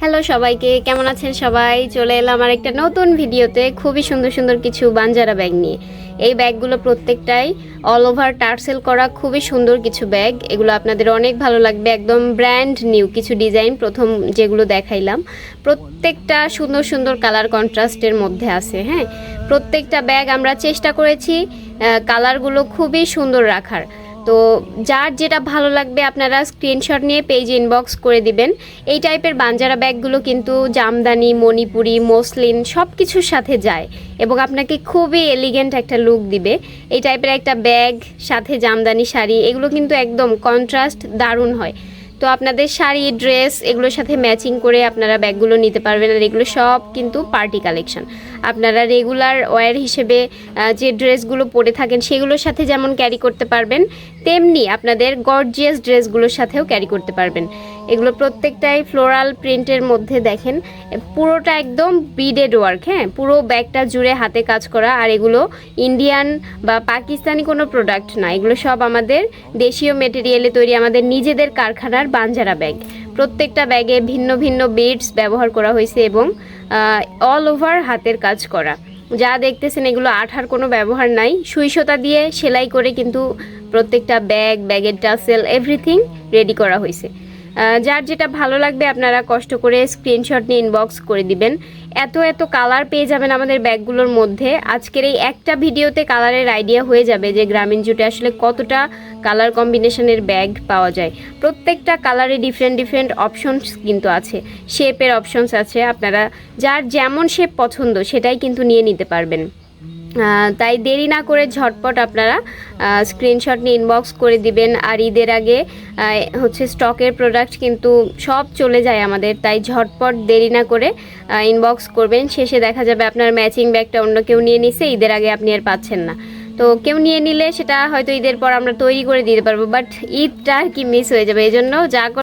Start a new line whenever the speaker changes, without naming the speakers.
Hello সবাইকে, কেমন আছেন সবাই? চলে এলাম আর একটা নতুন ভিডিওতে খুবই সুন্দর সুন্দর কিছু বাঞ্জারা ব্যাগ নিয়ে। এই ব্যাগগুলো প্রত্যেকটাই অল ওভার টার্সেল করা খুবই সুন্দর কিছু ব্যাগ। এগুলো আপনাদের অনেক ভালো লাগবে, একদম ব্র্যান্ড নিউ কিছু ডিজাইন প্রথম যেগুলো দেখাইলাম। প্রত্যেকটা সুন্দর সুন্দর কালার কন্ট্রাস্টের মধ্যে আছে হ্যাঁ? প্রত্যেকটা ব্যাগ আমরা চেষ্টা করেছি কালারগুলো খুবই সুন্দর রাখার। তো যার যেটা ভালো লাগবে আপনারা স্ক্রিনশট নিয়ে পেজ ইনবক্স করে দিবেন। এই টাইপের বাঞ্জারা ব্যাগগুলো কিন্তু জামদানি, মণিপুরি, মসলিন সব কিছুর সাথে যায় এবং আপনাকে খুবই এলিগেন্ট একটা লুক দিবে। এই টাইপের একটা ব্যাগ সাথে জামদানি শাড়ি, এগুলো কিন্তু একদম কন্ট্রাস্ট দারুণ হয়। তো আপনাদের শাড়ি, ড্রেস এগুলোর সাথে ম্যাচিং করে আপনারা ব্যাগগুলো নিতে পারবেন আর এগুলো সব কিন্তু পার্টি কালেকশন। আপনারা রেগুলার ওয়্যার হিসেবে যে ড্রেসগুলো পরে থাকেন সেগুলোর সাথে যেমন ক্যারি করতে পারবেন, তেমনি আপনাদের গর্জিয়াস ড্রেসগুলোর সাথেও ক্যারি করতে পারবেন। এগুলো প্রত্যেকটাই ফ্লোরাল প্রিন্টের মধ্যে দেখেন, পুরোটা একদম বিডেড ওয়ার্ক হ্যাঁ? পুরো ব্যাগটা জুড়ে হাতে কাজ করা আর এগুলো ইন্ডিয়ান বা পাকিস্তানি কোনো প্রোডাক্ট না। এগুলো সব আমাদের দেশীয় মেটেরিয়ালে তৈরি, আমাদের নিজেদের কারখানার বাঞ্জারা ব্যাগ। প্রত্যেকটা ব্যাগে ভিন্ন ভিন্ন বেডস ব্যবহার করা হয়েছে এবং অল ওভার হাতের কাজ করা। যা দেখতেছেন এগুলো আঠার কোনো ব্যবহার নাই। সুইসতা দিয়ে সেলাই করে কিন্তু প্রত্যেকটা ব্যাগ, ব্যাগের টাসেল এভরিথিং রেডি করা হয়েছে। যার যেটা ভালো লাগবে আপনারা কষ্ট করে স্ক্রিনশট নিয়ে ইনবক্স করে দিবেন। এত এত কালার পেয়ে যাবেন আমাদের ব্যাগগুলোর মধ্যে। আজকের এই একটা ভিডিওতে কালারের আইডিয়া হয়ে যাবে যে গ্রামীণ জুটে আসলে কতটা কালার কম্বিনেশনের ব্যাগ পাওয়া যায়। প্রত্যেকটা কালারে ডিফারেন্ট ডিফারেন্ট অপশনস কিন্তু আছে। শেপের অপশনস আছে। আপনারা যার যেমন শেপ পছন্দ, সেটাই কিন্তু নিয়ে নিতে পারবেন। তাই দেরি না করে ঝটপট আপনারা স্ক্রিনশট নিয়ে ইনবক্স করে দিবেন। আর ঈদের আগে হচ্ছে স্টকের প্রোডাক্ট কিন্তু সব চলে যায় আমাদের, তাই ঝটপট দেরি না করে ইনবক্স করবেন। শেষে দেখা যাবে আপনার ম্যাচিং ব্যাগটা অন্য কেউ নিয়ে নিছে, ঈদের আগে আপনি আর পাচ্ছেন না। তো কেউ নিয়ে নিলে সেটা হয়তো ঈদের পর আমরা তৈরি করে দিতে পারব বাট ঈদটা আর কি মিস হয়ে যাবে এই জন্য যা